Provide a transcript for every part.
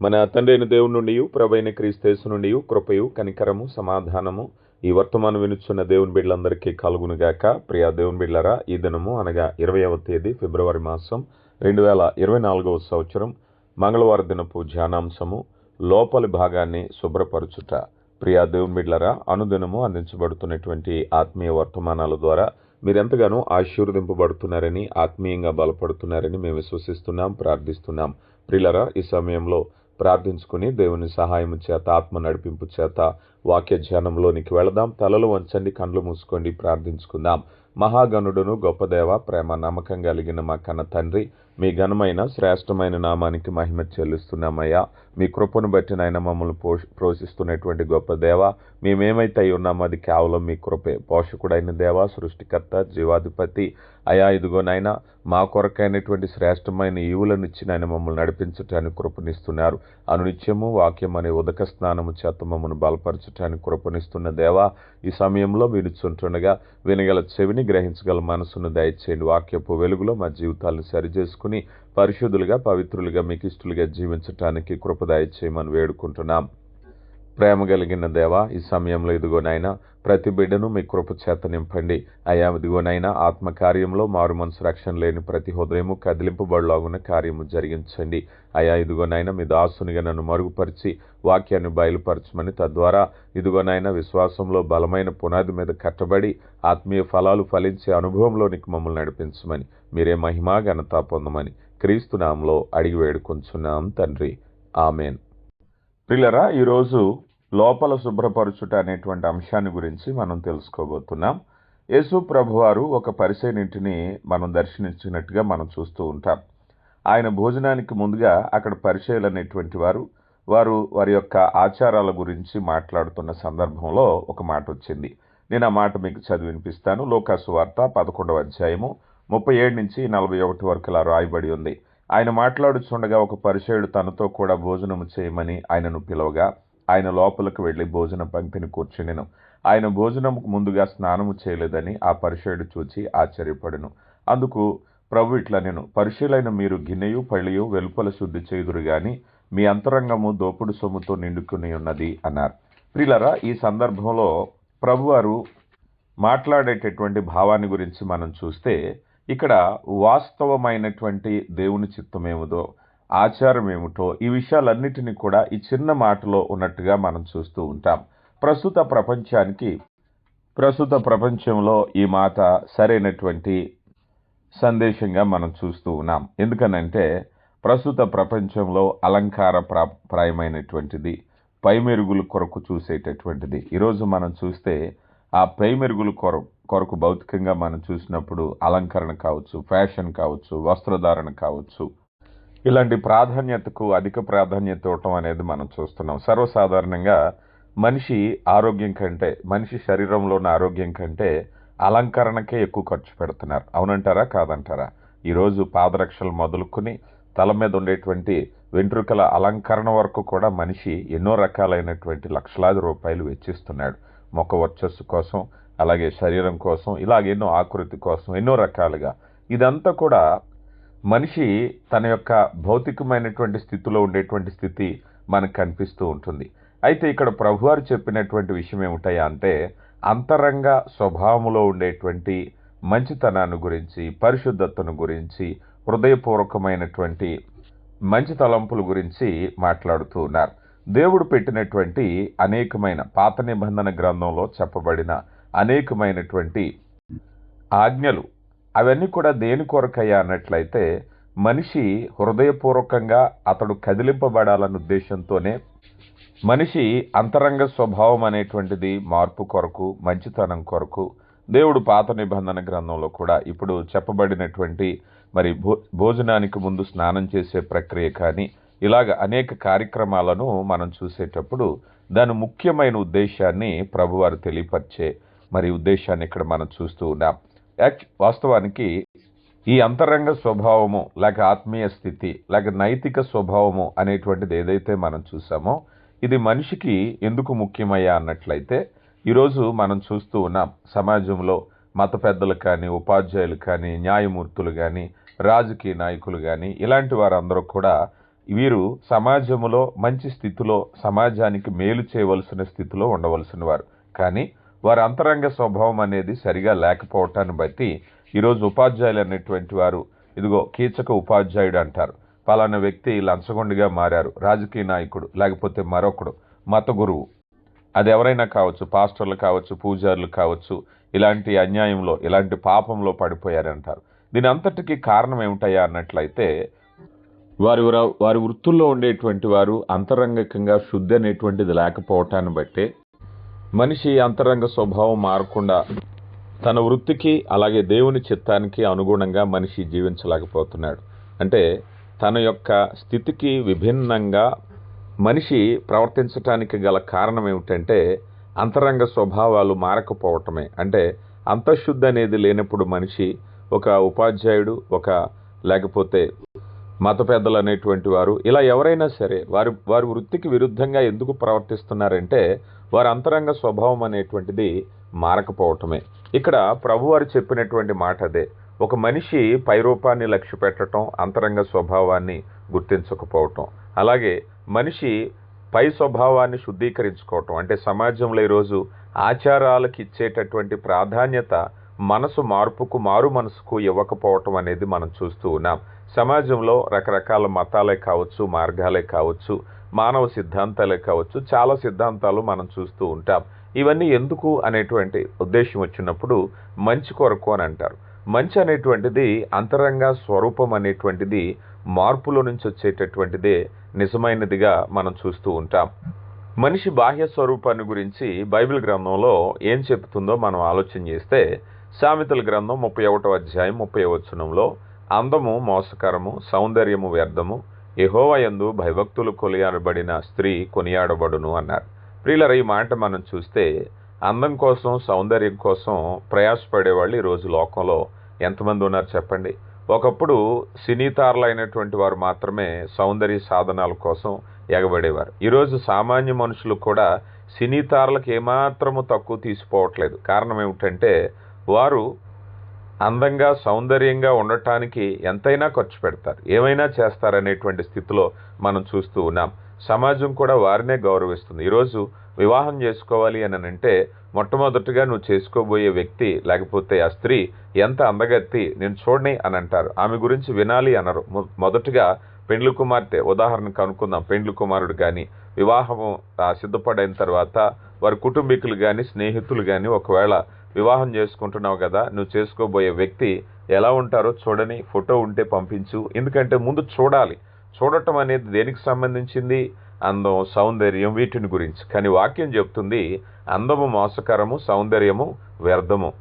మన తండ్రైన దేవుని నుండి ప్రభైన క్రీస్తేసు నుండి కృపయు కనికరము సమాధానము ఈ వర్తమానం వినుచున్న దేవుని బిడ్డలందరికీ కలుగునుగాక. ప్రియా దేవుని బిడ్డలరా ఈ దినము అనగా ఇరవైవ తేదీ ఫిబ్రవరి మాసం రెండు వేల ఇరవై నాలుగవ సంవత్సరం మంగళవారం దినపు ధ్యానాంశము లోపలి భాగాన్ని శుభ్రపరచుట. ప్రియా దేవుని బిడ్డలరా అనుదినము అందించబడుతున్నటువంటి ఆత్మీయ వర్తమానాల ద్వారా మీరెంతగానో ఆశీర్వదింపబడుతున్నారని ఆత్మీయంగా బలపడుతున్నారని మేము విశ్వసిస్తున్నాం ప్రార్థిస్తున్నాం. ప్రిలరా ఈ సమయంలో ప్రార్థించుకుని దేవుని సహాయం చేత ఆత్మ నడిపింపు చేత వాక్య ధ్యానంలోనికి వెళదాం. తలలు వంచండి కండ్లు మూసుకోండి ప్రార్థించుకుందాం. మహాగణుడును గొప్పదేవ ప్రేమ నమ్మకం కలిగిన మా కన్న తండ్రి మీ ఘనమైన శ్రేష్టమైన నామానికి మహిమ చెల్లిస్తున్నామయ్యా. మీ కృపను బట్టి నాయన మమ్మల్ని పోష పోషిస్తున్నటువంటి గొప్ప దేవ. మేమేమైతే అయి ఉన్నామో అది కేవలం మీ కృపే. పోషకుడైన దేవ సృష్టికర్త జీవాధిపతి. అయా ఇదిగో నాయన మా కొరకైనటువంటి శ్రేష్టమైన ఈవులను ఇచ్చి నాయన మమ్మల్ని నడిపించటానికి కృపనిస్తున్నారు. అనునిత్యము వాక్యం అనే ఉదక స్నానము చేత మమ్మల్ని బలపరచటానికి కృపనిస్తున్న దేవా ఈ సమయంలో వినుచుంటుండగా వినగల చెవిని గ్రహించగల మనసును దయచేయండి. వాక్యపు వెలుగులో మా జీవితాలను సరిచేసుకుని పరిశుద్ధులుగా పవిత్రులుగా మీకు ఇష్టలుగా జీవించటానికి కృపదాయ చేయమని వేడుకుంటున్నాం. ప్రేమ కలిగిన దేవా ఈ సమయంలో ఇదిగోనైనా ప్రతి బిడ్డను మీ కృప చేత నింపండి. అయా ఇదిగోనైనా ఆత్మకార్యంలో మారు మనసు రక్షణ లేని ప్రతి హృదయము కదిలింపబడిలాగున్న కార్యము జరిగించండి. అయా ఇదిగోనైనా మీ దాసునిగా నన్ను మరుగుపరిచి వాక్యాన్ని బయలుపరచమని తద్వారా ఇదిగోనైనా విశ్వాసంలో బలమైన పునాది మీద కట్టబడి ఆత్మీయ ఫలాలు ఫలించే అనుభవంలోనికి మమ్మల్ని నడిపించమని మీరే మహిమా ఘనత పొందమని క్రీస్తునామంలో అడిగి వేడుకొంచున్నాం తండ్రి. ఆమెన్. ప్రిలరా ఈరోజు లోపల శుభ్రపరచుట అనేటువంటి అంశాన్ని గురించి మనం తెలుసుకోబోతున్నాం. యేసు ప్రభువారు ఒక పరిసైనింటిని మనం దర్శించినట్టుగా మనం చూస్తూ ఉంటాం. ఆయన భోజనానికి ముందుగా అక్కడ పరిచయలు అనేటువంటి వారు వారు వారి యొక్క ఆచారాల గురించి మాట్లాడుతున్న సందర్భంలో ఒక మాట వచ్చింది. నేను ఆ మాట మీకు చదివి వినిపిస్తాను. లోకాసు వార్త పదకొండవ అధ్యాయము ముప్పై ఏడు నుంచి నలభై ఒకటి వరకు ఇలా రాయబడి ఉంది. ఆయన మాట్లాడుచుండగా ఒక పరిచయుడు తనతో కూడా భోజనము చేయమని ఆయనను పిలవగా ఆయన లోపలికి వెళ్ళి భోజన పంక్తిని కూర్చునిను ఆయన భోజనముకు ముందుగా స్నానము చేయలేదని ఆ పరిచయుడు చూచి ఆశ్చర్యపడెను. అందుకు ప్రభు ఇట్లా నేను పరిశీలైన మీరు గిన్నెయు పళ్ళియు వెలుపల శుద్ధి చేదురు గాని మీ అంతరంగము దోపుడు సొమ్ముతో నిండుకుని ఉన్నది అన్నారు. ప్రిలరా ఈ సందర్భంలో ప్రభువారు మాట్లాడేటటువంటి భావాన్ని గురించి మనం చూస్తే ఇక్కడ వాస్తవమైనటువంటి దేవుని చిత్తమేమిదో ఆచారం ఏమిటో ఈ విషయాలన్నిటినీ కూడా ఈ చిన్న మాటలో ఉన్నట్టుగా మనం చూస్తూ ఉంటాం. ప్రస్తుత ప్రపంచానికి ప్రస్తుత ప్రపంచంలో ఈ మాట సరైనటువంటి సందేశంగా మనం చూస్తూ ఉన్నాం. ఎందుకనంటే ప్రస్తుత ప్రపంచంలో అలంకార ప్రాయమైనటువంటిది పైమెరుగుల కొరకు చూసేటటువంటిది. ఈరోజు మనం చూస్తే ఆ పైమెరుగుల కొరకు కొరకు భౌతికంగా మనం చూసినప్పుడు అలంకరణ కావచ్చు ఫ్యాషన్ కావచ్చు వస్త్రధారణ కావచ్చు. ఇలాంటి ప్రాధాన్యతకు అధిక ప్రాధాన్యత ఇవ్వటం అనేది మనం చూస్తున్నాం. సర్వసాధారణంగా మనిషి ఆరోగ్యం కంటే మనిషి శరీరంలో ఉన్న ఆరోగ్యం కంటే అలంకరణకే ఎక్కువ ఖర్చు పెడుతున్నారు. అవునంటారా? కాదంటారా? ఈరోజు పాదరక్షలు మొదలుకొని తల మీద ఉండేటువంటి వెంట్రుకల అలంకరణ వరకు కూడా మనిషి ఎన్నో రకాలైనటువంటి లక్షలాది రూపాయలు వెచ్చిస్తున్నాడు. మొక్క వర్చస్సు కోసం అలాగే శరీరం కోసం ఇలాగ ఎన్నో ఆకృతి కోసం ఎన్నో రకాలుగా. ఇదంతా కూడా మనిషి తన యొక్క భౌతికమైనటువంటి స్థితిలో ఉండేటువంటి స్థితి మనకు కనిపిస్తూ ఉంటుంది. అయితే ఇక్కడ ప్రభువారు చెప్పినటువంటి విషయం ఏమిటయా అంటే అంతరంగ స్వభావంలో ఉండేటువంటి మంచితనాన్ని గురించి పరిశుద్ధతను గురించి హృదయపూర్వకమైనటువంటి మంచి తలంపుల గురించి మాట్లాడుతూ ఉన్నారు. దేవుడు పెట్టినటువంటి అనేకమైన పాత నిబంధన గ్రంథంలో చెప్పబడిన అనేకమైనటువంటి ఆజ్ఞలు. అవన్నీ కూడా దేని కొరకయ్యా అన్నట్లయితే మనిషి హృదయపూర్వకంగా అతడు కదిలింపబడాలన్న ఉద్దేశంతోనే మనిషి అంతరంగ స్వభావం అనేటువంటిది మార్పు కొరకు మంచితనం కొరకు దేవుడు పాత నిబంధన గ్రంథంలో కూడా ఇప్పుడు చెప్పబడినటువంటి మరి భో భోజనానికి ముందు స్నానం చేసే ప్రక్రియ కానీ ఇలాగ అనేక కార్యక్రమాలను మనం చూసేటప్పుడు దాని ముఖ్యమైన ఉద్దేశాన్ని ప్రభువారు తెలియపరిచే మరి ఉద్దేశాన్ని ఇక్కడ మనం చూస్తూ ఉన్నాం. వాస్తవానికి ఈ అంతరంగ స్వభావము లేక ఆత్మీయ స్థితి లేక నైతిక స్వభావము అనేటువంటిది ఏదైతే మనం చూసామో ఇది మనిషికి ఎందుకు ముఖ్యమయ్యా అన్నట్లయితే ఈరోజు మనం చూస్తూ ఉన్నాం. సమాజంలో మత పెద్దలు కానీ ఉపాధ్యాయులు కానీ న్యాయమూర్తులు కానీ రాజకీయ నాయకులు కానీ ఇలాంటి వారందరూ కూడా వీరు సమాజంలో మంచి స్థితిలో సమాజానికి మేలు చేయవలసిన స్థితిలో ఉండవలసిన వారు. కానీ వారి అంతరంగ స్వభావం అనేది సరిగా లేకపోవటాన్ని బట్టి ఈరోజు ఉపాధ్యాయులు అనేటువంటి వారు ఇదిగో కీచక ఉపాధ్యాయుడు అంటారు. పలానా వ్యక్తి లంచగొండిగా మారారు రాజకీయ నాయకుడు లేకపోతే మరొకడు మత గురువు. అది ఎవరైనా కావచ్చు పాస్టర్లు కావచ్చు పూజారులు కావచ్చు ఇలాంటి అన్యాయంలో ఇలాంటి పాపంలో పడిపోయారంటారు దీని అంతటికీ కారణం ఏమిటయ్యా అన్నట్లయితే వారి వారి వృత్తుల్లో ఉండేటువంటి వారు అంతరంగికంగా శుద్ధి అనేటువంటిది లేకపోవటాన్ని బట్టే మనిషి అంతరంగ స్వభావం మారకుండా తన వృత్తికి అలాగే దేవుని చిత్తానికి అనుగుణంగా మనిషి జీవించలేకపోతున్నాడు. అంటే తన యొక్క స్థితికి విభిన్నంగా మనిషి ప్రవర్తించటానికి గల కారణం ఏమిటంటే అంతరంగ స్వభావాలు మారకపోవటమే. అంటే అంతఃశుద్ధి అనేది లేనప్పుడు మనిషి ఒక ఉపాధ్యాయుడు ఒక లేకపోతే మత పెద్దలు అనేటువంటి వారు ఇలా ఎవరైనా సరే వారి వారి వృత్తికి విరుద్ధంగా ఎందుకు ప్రవర్తిస్తున్నారంటే వారి అంతరంగ స్వభావం అనేటువంటిది మారకపోవటమే. ఇక్కడ ప్రభువారు చెప్పినటువంటి మాట అదే. ఒక మనిషి పైరూపాన్ని లక్ష్య పెట్టడం అంతరంగ స్వభావాన్ని గుర్తించకపోవటం అలాగే మనిషి పై స్వభావాన్ని శుద్ధీకరించుకోవటం అంటే సమాజంలో ఈరోజు ఆచారాలకు ఇచ్చేటటువంటి ప్రాధాన్యత మనసు మార్పుకు మారు మనసుకు ఇవ్వకపోవటం అనేది మనం చూస్తూ ఉన్నాం. సమాజంలో రకరకాల మతాలే కావచ్చు మార్గాలే కావచ్చు మానవ సిద్ధాంతాలే కావచ్చు చాలా సిద్ధాంతాలు మనం చూస్తూ ఉంటాం. ఇవన్నీ ఎందుకు అనేటువంటి ఉద్దేశం వచ్చినప్పుడు మంచి కొరకు అని అంటారు. మంచి అనేటువంటిది అంతరంగ స్వరూపం అనేటువంటిది మార్పులో నుంచి వచ్చేటటువంటిదే నిజమైనదిగా మనం చూస్తూ ఉంటాం. మనిషి బాహ్య స్వరూపాన్ని గురించి బైబిల్ గ్రంథంలో ఏం చెబుతుందో మనం ఆలోచన చేస్తే సామెతల గ్రంథం ముప్పై ఒకటో అధ్యాయం ముప్పై వచనంలో అందము మోసకరము సౌందర్యము వ్యర్థము యహోవయందు భయభక్తులు కొనియాడబడిన స్త్రీ కొనియాడబడును అన్నారు. ప్రియులర ఈ మాట మనం చూస్తే అందం కోసం సౌందర్యం కోసం ప్రయాసపడేవాళ్ళు ఈరోజు లోకంలో ఎంతమంది ఉన్నారు చెప్పండి? ఒకప్పుడు సినీతారులైనటువంటి వారు మాత్రమే సౌందర్య సాధనాల కోసం ఎగబడేవారు. ఈరోజు సామాన్య మనుషులు కూడా సినీతారులకు ఏమాత్రము తక్కువ తీసిపోవట్లేదు. కారణం ఏమిటంటే వారు అందంగా సౌందర్యంగా ఉండటానికి ఎంతైనా ఖర్చు పెడతారు. ఏమైనా చేస్తారనేటువంటి స్థితిలో మనం చూస్తూ ఉన్నాం. సమాజం కూడా వారినే గౌరవిస్తుంది. ఈరోజు వివాహం చేసుకోవాలి అని అంటే మొట్టమొదటిగా నువ్వు చేసుకోబోయే వ్యక్తి లేకపోతే ఆ స్త్రీ ఎంత అందగత్తి నేను చూడని అని అంటారు ఆమె గురించి వినాలి అనరు. మొదటగా పెండ్లి కుమార్తె ఉదాహరణకు అనుకుందాం. పెండ్లి కుమారుడు కానీ వివాహము ఆ, సిద్ధపడైన తర్వాత వారి కుటుంబీకులు కానీ స్నేహితులు కానీ ఒకవేళ వివాహం చేసుకుంటున్నావు కదా నువ్వు చేసుకోబోయే వ్యక్తి ఎలా ఉంటారో చూడని ఫోటో ఉంటే పంపించు. ఎందుకంటే ముందు చూడాలి. చూడటం అనేది దేనికి సంబంధించింది? అందం సౌందర్యం వీటిని గురించి. కానీ వాక్యం చెప్తుంది అందము మోసకరము సౌందర్యము వ్యర్థము.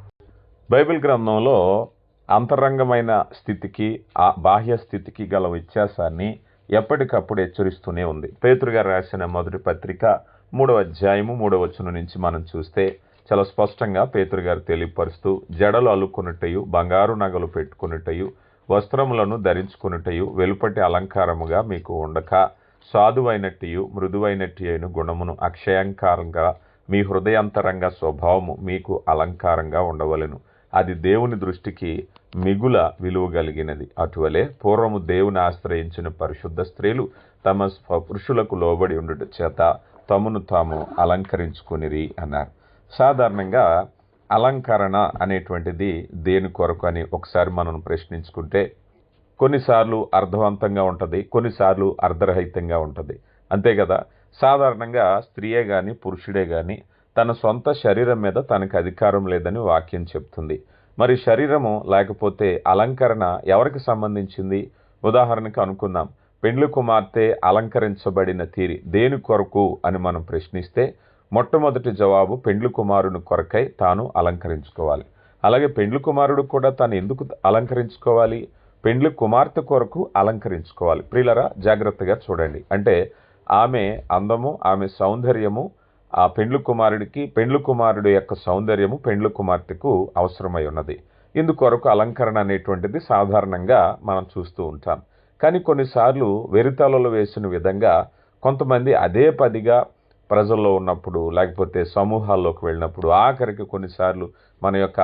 బైబిల్ గ్రంథంలో అంతరంగమైన స్థితికి ఆ బాహ్య స్థితికి గల వ్యత్యాసాన్ని ఎప్పటికప్పుడు హెచ్చరిస్తూనే ఉంది. పేతురుగారు రాసిన మొదటి పత్రిక మూడవ అధ్యాయము మూడవ వచనం నుంచి మనం చూస్తే చాలా స్పష్టంగా పేతురు గారు తెలియపరుస్తూ జడలు అల్లుకున్నట్టయు బంగారు నగలు పెట్టుకున్నట్టయు వస్త్రములను ధరించుకున్నట్టయు వెలుపటి అలంకారముగా మీకు ఉండక సాధువైనట్టియు మృదువైనట్టి అయిన గుణమును అక్షయంకారంగా మీ హృదయాంతరంగ స్వభావము మీకు అలంకారంగా ఉండవలెను. అది దేవుని దృష్టికి మిగుల విలువ కలిగినది. అటువలే పూర్వము దేవుని ఆశ్రయించిన పరిశుద్ధ స్త్రీలు తమ పురుషులకు లోబడి ఉండట చేత తమను తాము అలంకరించుకునిరి అన్నారు. సాధారణంగా అలంకరణ అనేటువంటిది దేని కొరకు అని ఒకసారి మనం ప్రశ్నించుకుంటే కొన్నిసార్లు అర్థవంతంగా ఉంటుంది కొన్నిసార్లు అర్ధరహితంగా ఉంటుంది. అంతే కదా? సాధారణంగా స్త్రీయే కానీ పురుషుడే కానీ తన సొంత శరీరం మీద తనకు అధికారం లేదని వాక్యం చెప్తుంది. మరి శరీరము లేకపోతే అలంకరణ ఎవరికి సంబంధించింది? ఉదాహరణకు అనుకుందాం. పెండ్లి కుమార్తె అలంకరించబడిన తీరి దేని కొరకు అని మనం ప్రశ్నిస్తే మొట్టమొదటి జవాబు పెండ్లి కుమారుని కొరకై తాను అలంకరించుకోవాలి. అలాగే పెండ్లి కుమారుడు కూడా తాను ఎందుకు అలంకరించుకోవాలి? పెండ్లి కుమార్తె కొరకు అలంకరించుకోవాలి. ప్రియులరా జాగ్రత్తగా చూడండి. అంటే ఆమె అందము ఆమె సౌందర్యము ఆ పెండ్లి కుమారుడికి పెండ్లి కుమారుడు యొక్క సౌందర్యము పెండ్లి కుమార్తెకు అవసరమై ఉన్నది. ఇందుకొరకు అలంకరణ అనేటువంటిది సాధారణంగా మనం చూస్తూ ఉంటాం. కానీ కొన్నిసార్లు వెరితలలో వేసిన విధంగా కొంతమంది అదే పదిగా ప్రజల్లో ఉన్నప్పుడు లేకపోతే సమూహాల్లోకి వెళ్ళినప్పుడు ఆఖరికి కొన్నిసార్లు మన యొక్క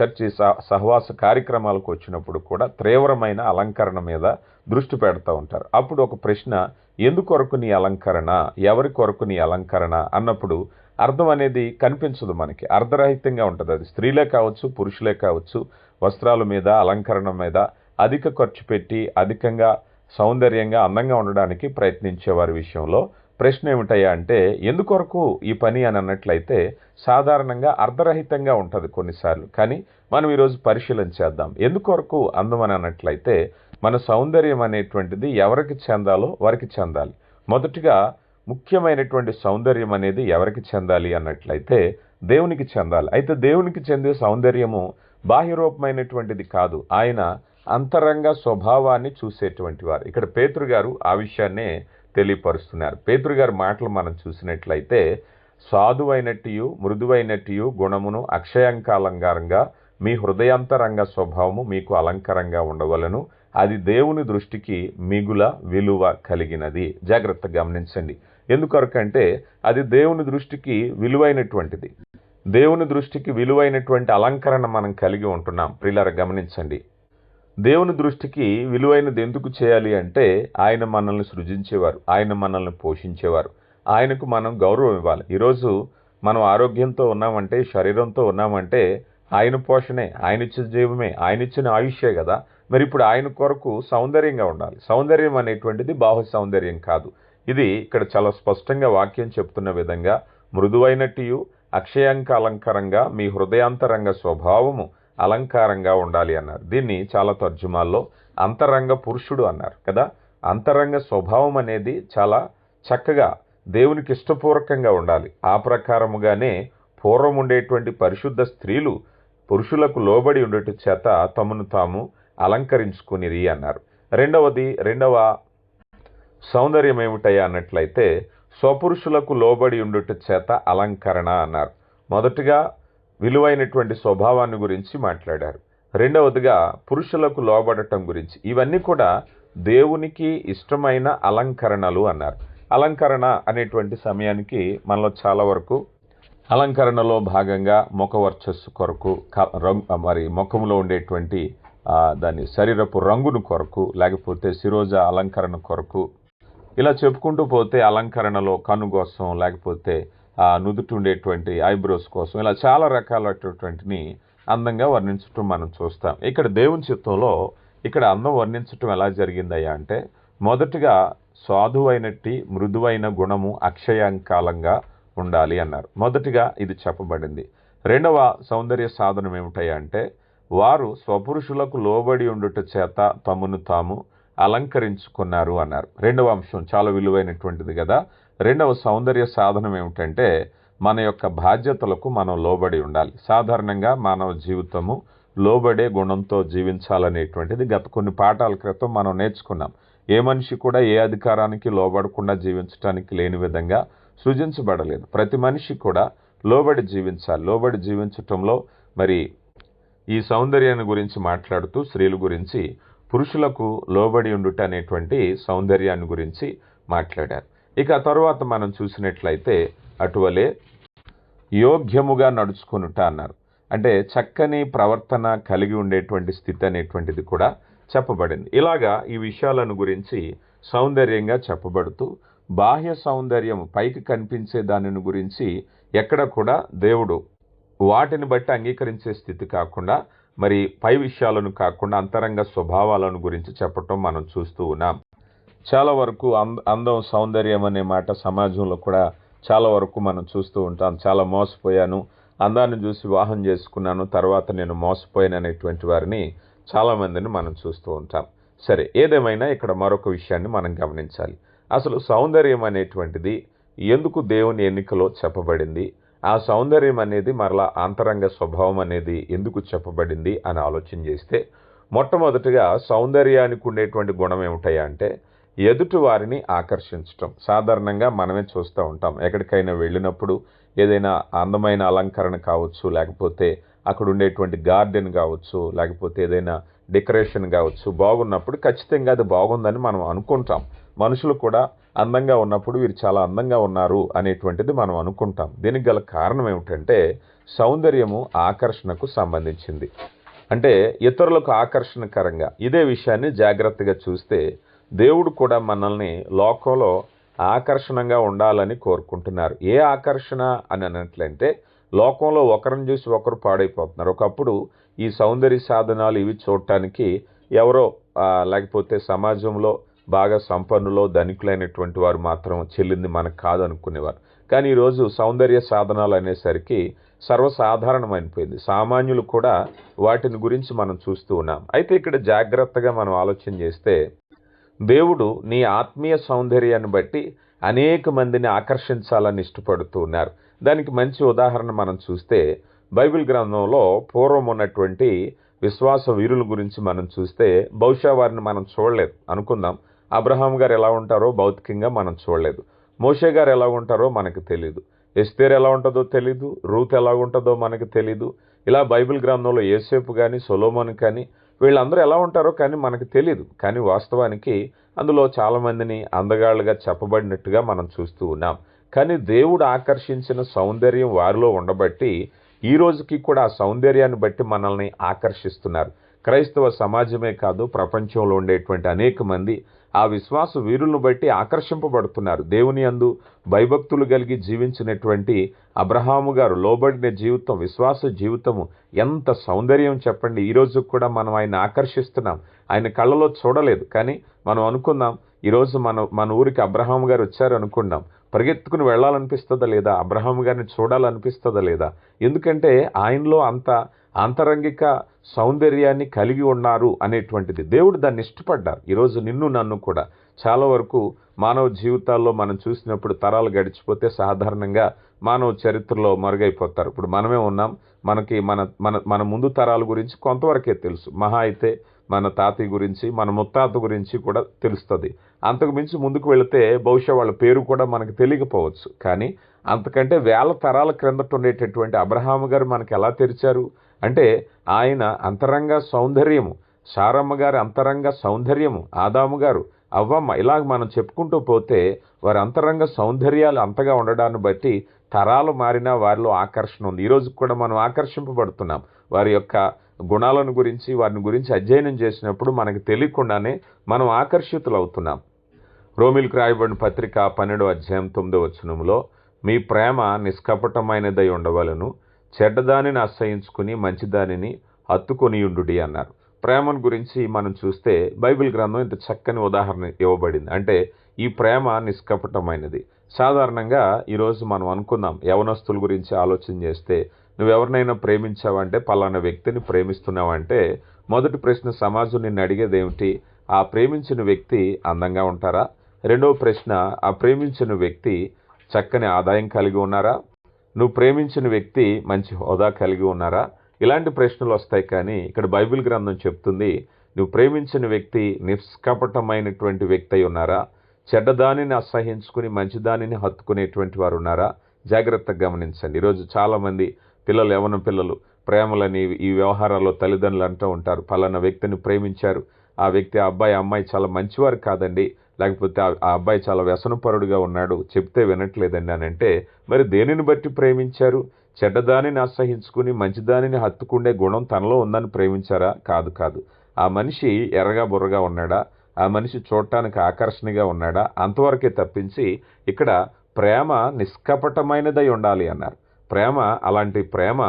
చర్చి సహవాస కార్యక్రమాలకు వచ్చినప్పుడు కూడా తీవ్రమైన అలంకరణ మీద దృష్టి పెడతా ఉంటారు. అప్పుడు ఒక ప్రశ్న ఎందుకొరకు నీ అలంకరణ? ఎవరి కొరకు నీ అలంకరణ? అన్నప్పుడు అర్థం అనేది కనిపించదు మనకి. అర్ధరహితంగా ఉంటుంది. అది స్త్రీలే కావచ్చు పురుషులే కావచ్చు వస్త్రాల మీద అలంకరణ మీద అధిక ఖర్చు పెట్టి అధికంగా సౌందర్యంగా అందంగా ఉండడానికి ప్రయత్నించే వారి విషయంలో ప్రశ్న ఏమిటయ్యా అంటే ఎందుకొరకు ఈ పని అని అన్నట్లయితే సాధారణంగా అర్ధరహితంగా ఉంటుంది కొన్నిసార్లు. కానీ మనం ఈరోజు పరిశీలన చేద్దాం. ఎందుకొరకు అందం అని అన్నట్లయితే మన సౌందర్యం అనేటువంటిది ఎవరికి చెందాలో వారికి చెందాలి. మొదటిగా ముఖ్యమైనటువంటి సౌందర్యం అనేది ఎవరికి చెందాలి అన్నట్లయితే దేవునికి చెందాలి. అయితే దేవునికి చెందే సౌందర్యము బాహ్యరూపమైనటువంటిది కాదు. ఆయన అంతరంగ స్వభావాన్ని చూసేటువంటి వారు. ఇక్కడ పేతురు గారు ఆ విషయాన్నే తెలియపరుస్తున్నారు. పేతురు గారి మాటలు మనం చూసినట్లయితే సాధువైనట్టియు మృదువైనట్టియు గుణమును అక్షయాంకాలంగారంగా మీ హృదయాంతరంగ స్వభావము మీకు అలంకరంగా ఉండవలను. అది దేవుని దృష్టికి మిగుల విలువ కలిగినది. జాగ్రత్త గమనించండి. ఎందుకొరకంటే అది దేవుని దృష్టికి విలువైనటువంటిది. దేవుని దృష్టికి విలువైనటువంటి అలంకరణ మనం కలిగి ఉంటున్నాం. ప్రిల్లర గమనించండి. దేవుని దృష్టికి విలువైనది ఎందుకు చేయాలి అంటే ఆయన మనల్ని సృజించేవారు ఆయన మనల్ని పోషించేవారు. ఆయనకు మనం గౌరవం ఇవ్వాలి. ఈరోజు మనం ఆరోగ్యంతో ఉన్నామంటే శరీరంతో ఉన్నామంటే ఆయన పోషణే ఆయన ఇచ్చిన జీవమే ఆయన ఇచ్చిన ఆయుష్యే కదా. మరి ఇప్పుడు ఆయన కొరకు సౌందర్యంగా ఉండాలి. సౌందర్యం అనేటువంటిది బాహు సౌందర్యం కాదు. ఇది ఇక్కడ చాలా స్పష్టంగా వాక్యం చెప్తున్న విధంగా మృదువైనట్టు అక్షయాంక అలంకారంగా మీ హృదయాంతరంగ స్వభావము అలంకారంగా ఉండాలి అన్నారు. దీన్ని చాలా తర్జుమాల్లో అంతరంగ పురుషుడు అన్నారు కదా. అంతరంగ స్వభావం అనేది చాలా చక్కగా దేవునికి ఇష్టపూర్వకంగా ఉండాలి. ఆ ప్రకారముగానే పూర్వం ఉండేటువంటి పరిశుద్ధ స్త్రీలు పురుషులకు లోబడి ఉండటం చేత తమను తాము అలంకరించుకునిరి అన్నారు. రెండవది రెండవ సౌందర్యం ఏమిటయ్యా అన్నట్లయితే స్వపురుషులకు లోబడి ఉండుట చేత అలంకరణ అన్నారు. మొదటగా విలువైనటువంటి స్వభావాన్ని గురించి మాట్లాడారు. రెండవదిగా పురుషులకు లోబడటం గురించి. ఇవన్నీ కూడా దేవునికి ఇష్టమైన అలంకరణలు అన్నారు. అలంకరణ అనేటువంటి సమయానికి మనలో చాలా వరకు అలంకరణలో భాగంగా ముఖ వర్చస్సు కొరకు క- రంగు మరి ముఖంలో ఉండేటువంటి దాని శరీరపు రంగును కొరకు లేకపోతే శిరోజ అలంకరణ కొరకు ఇలా చెప్పుకుంటూ పోతే అలంకరణలో కనుగోసం కోసం లేకపోతే నుదుటి ఉండేటువంటి ఐబ్రోస్ కోసం ఇలా చాలా రకాలైనటువంటిని అందంగా వర్ణించటం మనం చూస్తాం. ఇక్కడ దేవుని చిత్తంలో ఇక్కడ అందం వర్ణించటం ఎలా జరిగిందయ్యా అంటే మొదటగా సాధువైనట్టి మృదువైన గుణము అక్షయాంకాలంగా ఉండాలి అన్నారు. మొదటిగా ఇది చెప్పబడింది. రెండవ సౌందర్య సాధనం ఏమిటయ్యా అంటే వారు స్వపురుషులకు లోబడి ఉండుట చేత తమను తాము అలంకరించుకున్నారు అన్నారు. రెండవ అంశం చాలా విలువైనటువంటిది కదా. రెండవ సౌందర్య సాధనం ఏమిటంటే మన యొక్క బాధ్యతలకు మనం లోబడి ఉండాలి. సాధారణంగా మానవ జీవితము లోబడే గుణంతో జీవించాలనేటువంటిది గత కొన్ని పాఠాల క్రితం మనం నేర్చుకున్నాం. ఏ మనిషి కూడా ఏ అధికారానికి లోబడకుండా జీవించడానికి లేని విధంగా సృజించబడలేదు. ప్రతి మనిషి కూడా లోబడి జీవించాలి. లోబడి జీవించటంలో మరి ఈ సౌందర్యాన్ని గురించి మాట్లాడుతూ స్త్రీల గురించి పురుషులకు లోబడి ఉండుట అనేటువంటి సౌందర్యాన్ని గురించి మాట్లాడారు. ఇక తరువాత మనం చూసినట్లయితే అటువలే యోగ్యముగా నడుచుకునుట అన్నారు. అంటే చక్కని ప్రవర్తన కలిగి ఉండేటువంటి స్థితి అనేటువంటిది కూడా చెప్పబడింది. ఇలాగా ఈ విషయాలను గురించి సౌందర్యంగా చెప్పబడుతూ బాహ్య సౌందర్యం పైకి కనిపించే దానిని గురించి ఎక్కడ కూడా దేవుడు వాటిని బట్టి అంగీకరించే స్థితి కాకుండా మరి పై విషయాలను కాకుండా అంతరంగ స్వభావాలను గురించి చెప్పటం మనం చూస్తూ ఉన్నాం. చాలా వరకు అంద అందం సౌందర్యం అనే మాట సమాజంలో కూడా చాలా వరకు మనం చూస్తూ ఉంటాం. చాలా మోసపోయాను. అందాన్ని చూసి వివాహం చేసుకున్నాను. తర్వాత నేను మోసపోయాను అనేటువంటి వారిని చాలామందిని మనం చూస్తూ ఉంటాం. సరే ఏదేమైనా ఇక్కడ మరొక విషయాన్ని మనం గమనించాలి. అసలు సౌందర్యం అనేటువంటిది ఎందుకు దేవుని ఎన్నికలో చెప్పబడింది? ఆ సౌందర్యం అనేది మరలా అంతరంగ స్వభావం అనేది ఎందుకు చెప్పబడింది అని ఆలోచన చేస్తే మొట్టమొదటిగా సౌందర్యానికి ఉండేటువంటి గుణం ఏమిటయ్యా అంటే ఎదుటి వారిని ఆకర్షించటం. సాధారణంగా మనమే చూస్తూ ఉంటాం. ఎక్కడికైనా వెళ్ళినప్పుడు ఏదైనా అందమైన అలంకరణ కావచ్చు లేకపోతే అక్కడ ఉండేటువంటి గార్డెన్ కావచ్చు లేకపోతే ఏదైనా డెకరేషన్ కావచ్చు బాగున్నప్పుడు ఖచ్చితంగా అది బాగుందని మనం అనుకుంటాం. మనుషులు కూడా అందంగా ఉన్నప్పుడు వీరు చాలా అందంగా ఉన్నారు అనేటువంటిది మనం అనుకుంటాం. దీనికి గల కారణం ఏమిటంటే సౌందర్యము ఆకర్షణకు సంబంధించింది. అంటే ఇతరులకు ఆకర్షణకరంగా. ఇదే విషయాన్ని జాగ్రత్తగా చూస్తే దేవుడు కూడా మనల్ని లోకంలో ఆకర్షణంగా ఉండాలని కోరుకుంటున్నారు. ఏ ఆకర్షణ అని అన్నట్లయితే లోకంలో ఒకరిని చూసి ఒకరు పాడైపోతున్నారు. ఒకప్పుడు ఈ సౌందర్య సాధనాలు ఇవి చూడటానికి ఎవరో లేకపోతే సమాజంలో బాగా సంపన్నులో ధనికులైనటువంటి వారు మాత్రం చెల్లింది మనకు కాదు అనుకునేవారు. కానీ ఈరోజు సౌందర్య సాధనాలు అనేసరికి సర్వసాధారణమైపోయింది. సామాన్యులు కూడా వాటిని గురించి మనం చూస్తూ ఉన్నాం. అయితే ఇక్కడ జాగ్రత్తగా మనం ఆలోచన చేస్తే దేవుడు నీ ఆత్మీయ సౌందర్యాన్ని బట్టి అనేక మందిని ఆకర్షించాలని ఇష్టపడుతూ ఉన్నారు. దానికి మంచి ఉదాహరణ మనం చూస్తే బైబిల్ గ్రంథంలో పూర్వం ఉన్నటువంటి విశ్వాస వీరుల గురించి మనం చూస్తే బహుశా వారిని మనం చూడలేదు. అనుకుందాం అబ్రహాం గారు ఎలా ఉంటారో భౌతికంగా మనం చూడలేదు. మోషే గారు ఎలా ఉంటారో మనకు తెలియదు ఎస్తేర్ ఎలా ఉంటుందో తెలీదు. రూత్ ఎలా ఉంటుందో మనకు తెలీదు. ఇలా బైబిల్ గ్రంథంలో ఏసేపు కానీ సొలోమోన్ కానీ వీళ్ళందరూ ఎలా ఉంటారో కానీ మనకు తెలియదు కానీ వాస్తవానికి అందులో చాలామందిని అందగాళ్ళుగా చెప్పబడినట్టుగా మనం చూస్తూ ఉన్నాం. కానీ దేవుడు ఆకర్షించిన సౌందర్యం వారిలో ఉండబట్టి ఈ రోజుకి కూడా ఆ సౌందర్యాన్ని బట్టి మనల్ని ఆకర్షిస్తున్నారు. క్రైస్తవ సమాజమే కాదు ప్రపంచంలో ఉండేటువంటి అనేక మంది ఆ విశ్వాస వీరులను బట్టి ఆకర్షింపబడుతున్నారు. దేవుని అందు భయభక్తులు కలిగి జీవించినటువంటి అబ్రహాము గారు లోబడిన జీవితం విశ్వాస జీవితము ఎంత సౌందర్యం చెప్పండి. ఈ కూడా మనం ఆయన ఆకర్షిస్తున్నాం. ఆయన కళ్ళలో చూడలేదు కానీ మనం అనుకుందాం ఈరోజు మన మన ఊరికి అబ్రహాం గారు వచ్చారు అనుకున్నాం పరిగెత్తుకుని వెళ్ళాలనిపిస్తుందా లేదా? అబ్రహాం గారిని చూడాలనిపిస్తుందా లేదా? ఎందుకంటే ఆయనలో అంత ఆంతరంగిక సౌందర్యాన్ని కలిగి ఉన్నారు అనేటువంటిది. దేవుడు దాన్ని ఇష్టపడ్డారు. ఈరోజు నిన్ను నన్ను కూడా. చాలా వరకు మానవ జీవితాల్లో మనం చూసినప్పుడు తరాలు గడిచిపోతే సాధారణంగా మానవ చరిత్రలో మరుగైపోతారు. ఇప్పుడు మనమే ఉన్నాం. మనకి మన మన మన ముందు తరాల గురించి కొంతవరకే తెలుసు. మహా అయితే మన తాతయ్య గురించి మన ముత్తాత గురించి కూడా తెలుస్తుంది. అంతకు మించి ముందుకు వెళితే బహుశా వాళ్ళ పేరు కూడా మనకు తెలియకపోవచ్చు. కానీ అంతకంటే వేల తరాల క్రిందట ఉండేటటువంటి అబ్రహాము గారు మనకు ఎలా తెరిచారు? అంటే ఆయన అంతరంగ సౌందర్యము సారమ్మ గారి అంతరంగ సౌందర్యము ఆదాము గారు అవ్వమ్మ ఇలాగ మనం చెప్పుకుంటూ పోతే వారి అంతరంగ సౌందర్యాలు అంతగా ఉండడాన్ని బట్టి తరాలు మారినా వారిలో ఆకర్షణ ఉంది. ఈరోజు కూడా మనం ఆకర్షింపబడుతున్నాం. వారి యొక్క గుణాలను గురించి వారిని గురించి అధ్యయనం చేసినప్పుడు మనకు తెలియకుండానే మనం ఆకర్షితులవుతున్నాం. రోమిల్కి రాయబడిన పత్రిక పన్నెండు అధ్యాయం తొమ్మిదో వచనంలో మీ ప్రేమ నిష్కపటమైనదై ఉండవలను చెడ్డదానిని ఆశ్రయించుకుని మంచిదానిని హత్తుకొనియుండుడి అన్నారు. ప్రేమను గురించి మనం చూస్తే బైబిల్ గ్రంథం ఇంత చక్కని ఉదాహరణ ఇవ్వబడింది. అంటే ఈ ప్రేమ నిష్కపటమైనది. సాధారణంగా ఈరోజు మనం అనుకుందాం యవనస్తుల గురించి ఆలోచన చేస్తే నువ్వెవరినైనా ప్రేమించావంటే పలానా వ్యక్తిని ప్రేమిస్తున్నావంటే మొదటి ప్రశ్న సమాజం నిన్ను అడిగేది ఏమిటి ఆ ప్రేమించిన వ్యక్తి అందంగా ఉంటారా? రెండవ ప్రశ్న ఆ ప్రేమించిన వ్యక్తి చక్కని ఆదాయం కలిగి ఉన్నారా? నువ్వు ప్రేమించిన వ్యక్తి మంచి హోదా కలిగి ఉన్నారా? ఇలాంటి ప్రశ్నలు వస్తాయి కానీ ఇక్కడ బైబిల్ గ్రంథం చెప్తుంది నువ్వు ప్రేమించిన వ్యక్తి నిష్కపటమైనటువంటి వ్యక్తి అయి ఉన్నారా? చెడ్డదానిని అసహించుకుని మంచిదానిని హత్తుకునేటువంటి వారు ఉన్నారా? జాగ్రత్తగా గమనించండి. ఈరోజు చాలామంది పిల్లలు యవన పిల్లలు ప్రేమలని ఈ వ్యవహారాల్లో తల్లిదండ్రులు అంటూ ఉంటారు. పలానా వ్యక్తిని ప్రేమించారు. ఆ వ్యక్తి ఆ అబ్బాయి అమ్మాయి చాలా మంచివారు కాదండి. లేకపోతే ఆ ఆ అబ్బాయి చాలా వ్యసనపరుడుగా ఉన్నాడు. చెప్తే వినట్లేదండి అని అంటే మరి దేనిని బట్టి ప్రేమించారు? చెడ్డదానిని అసహించుకుని మంచిదానిని హత్తుకుండే గుణం తనలో ఉందని ప్రేమించారా? కాదు కాదు. ఆ మనిషి ఎర్రగా బుర్రగా ఉన్నాడా? ఆ మనిషి చూడటానికి ఆకర్షణగా ఉన్నాడా? అంతవరకే తప్పించి ఇక్కడ ప్రేమ నిష్కపటమైనదై ఉండాలి అన్నారు. ప్రేమ అలాంటి ప్రేమ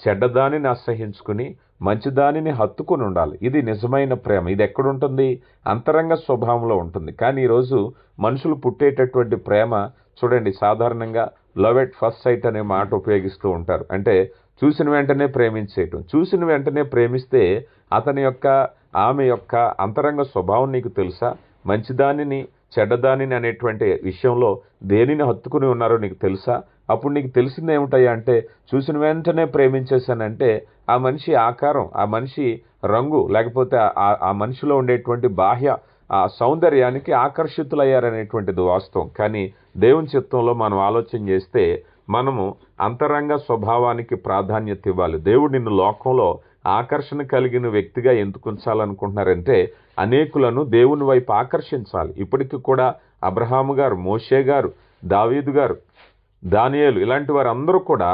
చెడ్డదానిని అసహించుకుని మంచిదానిని హత్తుకుని ఉండాలి. ఇది నిజమైన ప్రేమ. ఇది ఎక్కడుంటుంది? అంతరంగ స్వభావంలో ఉంటుంది. కానీ ఈరోజు మనుషులు పుట్టేటటువంటి ప్రేమ చూడండి సాధారణంగా లవ్ ఎట్ ఫస్ట్ సైట్ అనే మాట ఉపయోగిస్తూ ఉంటారు. అంటే చూసిన వెంటనే ప్రేమించేయటం. చూసిన వెంటనే ప్రేమిస్తే అతని యొక్క ఆమె యొక్క అంతరంగ స్వభావం నీకు తెలుసా? మంచిదానిని చెడ్డదానిని అనేటువంటి విషయంలో దేనిని హత్తుకుని ఉన్నారో నీకు తెలుసా? అప్పుడు నీకు తెలిసింది ఏమిటయ్యా అంటే చూసిన వెంటనే ప్రేమించేశానంటే ఆ మనిషి ఆకారం ఆ మనిషి రంగు లేకపోతే ఆ మనిషిలో ఉండేటువంటి బాహ్య ఆ సౌందర్యానికి ఆకర్షితులయ్యారనేటువంటిది వాస్తవం. కానీ దేవుని చిత్తంలో మనం ఆలోచన చేస్తే మనము అంతరంగ స్వభావానికి ప్రాధాన్యత ఇవ్వాలి. దేవుడు నిన్ను లోకంలో ఆకర్షణ కలిగిన వ్యక్తిగా ఎందుకు ఉంచాలనుకుంటున్నారంటే అనేకులను దేవుని వైపు ఆకర్షించాలి. ఇప్పటికి కూడా అబ్రహాము గారు మోషే గారు దావీదు గారు దానియాలు ఇలాంటి వారందరూ కూడా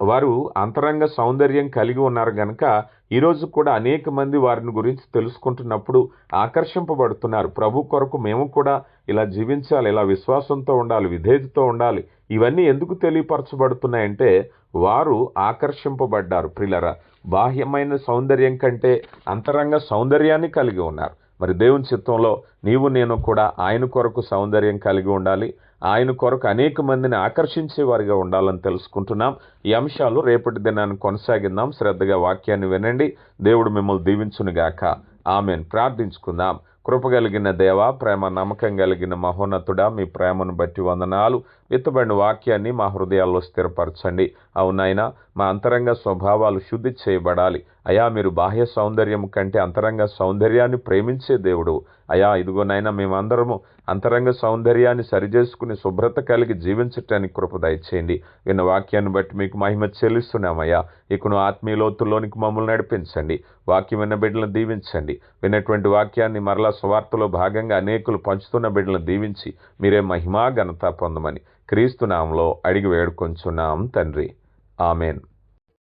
వారు అంతరంగ సౌందర్యం కలిగి ఉన్నారు గనక ఈరోజు కూడా అనేక మంది వారిని గురించి తెలుసుకుంటున్నప్పుడు ఆకర్షింపబడుతున్నారు. ప్రభు కొరకు మేము కూడా ఇలా జీవించాలి ఇలా విశ్వాసంతో ఉండాలి విధేయతతో ఉండాలి ఇవన్నీ ఎందుకు తెలియపరచబడుతున్నాయంటే వారు ఆకర్షింపబడ్డారు. ప్రిలరా బాహ్యమైన సౌందర్యం కంటే అంతరంగ సౌందర్యాన్ని కలిగి ఉన్నారు. మరి దేవుని చిత్తంలో నీవు నేను కూడా ఆయన కొరకు సౌందర్యం కలిగి ఉండాలి ఆయన కొరకు అనేక మందిని ఆకర్షించేవారిగా ఉండాలని తెలుసుకుంటున్నాం. ఈ అంశాలు రేపటి దినాన్ని కొనసాగిద్దాం. శ్రద్ధగా వాక్యాన్ని వినండి. దేవుడు మిమ్మల్ని దీవించునుగాక. ఆమెను. ప్రార్థించుకుందాం. కృపగలిగిన దేవ ప్రేమ నమ్మకం కలిగిన మహోన్నతుడా మీ ప్రేమను బట్టి వందనాలు. విత్తబడిన వాక్యాన్ని మా హృదయాల్లో స్థిరపరచండి. అవునైనా మా అంతరంగ స్వభావాలు శుద్ధి చేయబడాలి. అయా మీరు బాహ్య సౌందర్యం కంటే అంతరంగ సౌందర్యాన్ని ప్రేమించే దేవుడు. అయా ఇదిగోనైనా మేమందరము అంతరంగ సౌందర్యాన్ని సరిచేసుకుని శుభ్రత కలిగి జీవించటానికి కృప దయచేయండి. విన్న వాక్యాన్ని బట్టి మీకు మహిమ చెల్లిస్తున్నామయ్యా. ఇకను ఆత్మీయ లోతుల్లోనికి మమ్మల్ని నడిపించండి. వాక్యం విన్న బిడ్డలను దీవించండి. విన్నటువంటి వాక్యాన్ని మరలా స్వార్థలో భాగంగా అనేకులు పంచుతున్న బిడ్డలను దీవించి మీరే మహిమా ఘనత పొందమని క్రీస్తునామంలో అడిగి వేడుకొంచున్నాం తండ్రి. ఆమెన్